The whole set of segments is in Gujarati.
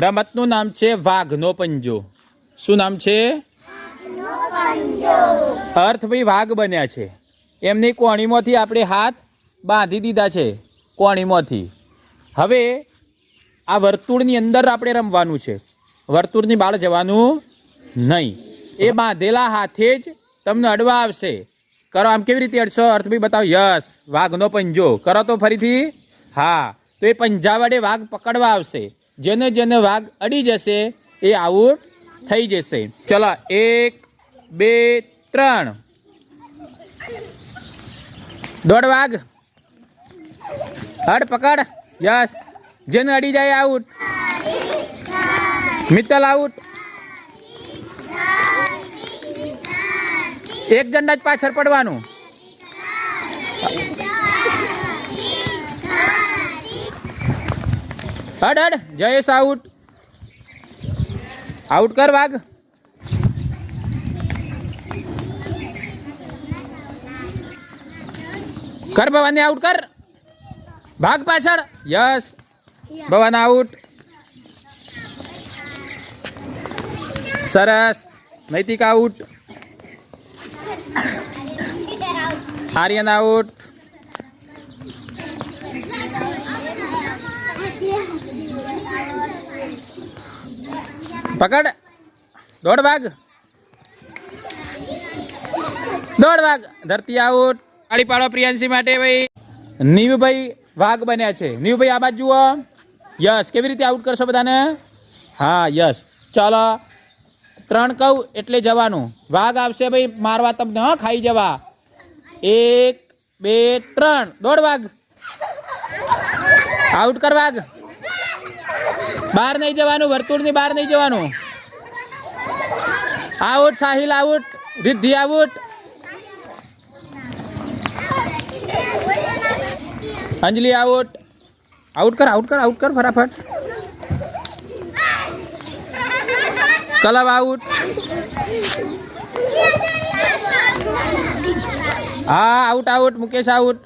રમતનું નામ છે વાઘનો પંજો. શું નામ છે? અર્થ ભાઈ, વાઘ બન્યા છે. એમની કોણીમાંથી આપણે હાથ બાંધી દીધા છે, કોણીમાંથી. હવે આ વર્તુળની અંદર આપણે રમવાનું છે. વર્તુળની બહાર જવાનું નહીં. એ બાંધેલા હાથે જ તમને અડવા આવશે. કરો, આમ કેવી રીતે અડશો? અર્થ બી બતાવો. યસ, વાઘનો પંજો. કરો તો ફરીથી. હા, તો એ પંજા વડે વાઘ પકડવા આવશે. જેને જેને વાઘ અડી જશે એ આઉટ થઈ જશે. ચલો, એક, બે, ત્રણ. દોડ વાઘ. હડ પકડ. યસ. જેને અડી જાય આઉટ. મિત્તલ આઉટ. એક જણના જ પાછળ પડવાનું. હડ હડ જયેશ આઉટ. આઉટ કર વાઘ. કર ભવાની આઉટ કર. ભાગ પાછળ. યસ. ભવાન આઉટ. સરસ. નૈતિક આઉટ. આર્યન આઉટ. પકડ. દોડ ભાગ. દોડ ભાગ. ધરતી આઉટ તાળી પાડો પ્રિયાંશી માટે ભાઈ. નીવભાઈ વાઘ બન્યા છે. નીવભાઈ આ બાજુ જુઓ. યસ કેવી રીતે આઉટ કરશો બધાને? હા યસ. ચાલો. ત્રણ કહું એટલે જવાનું. વાઘ આવશે ભાઈ મારવા તમને હા ખાઈ જવા. એક બે ત્રણ. દોડ વાઘ આઉટ કર વાઘ. બહાર નહીં જવાનું, વર્તુળની બહાર નહીં જવાનું. Out Sahil out Riddhi out Anjali out out કર આઉટ કર આઉટ કર ફટાફટ કલબ આઉટ હા out out Mukesh out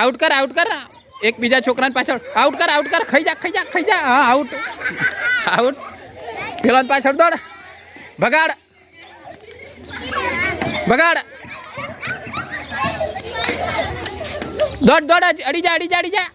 out કર આઉટ કર એક બીજા છોકરાની પાછળ આઉટ કર આઉટ કર, ખાઈ જા ખાઈ જા ખાઈ જા. હા આઉટ આઉટ પેલા પાછળ દોડ. ભગાડ. ભગાડ. દોડ દોડ, અડી જા અડી જા અડી જા.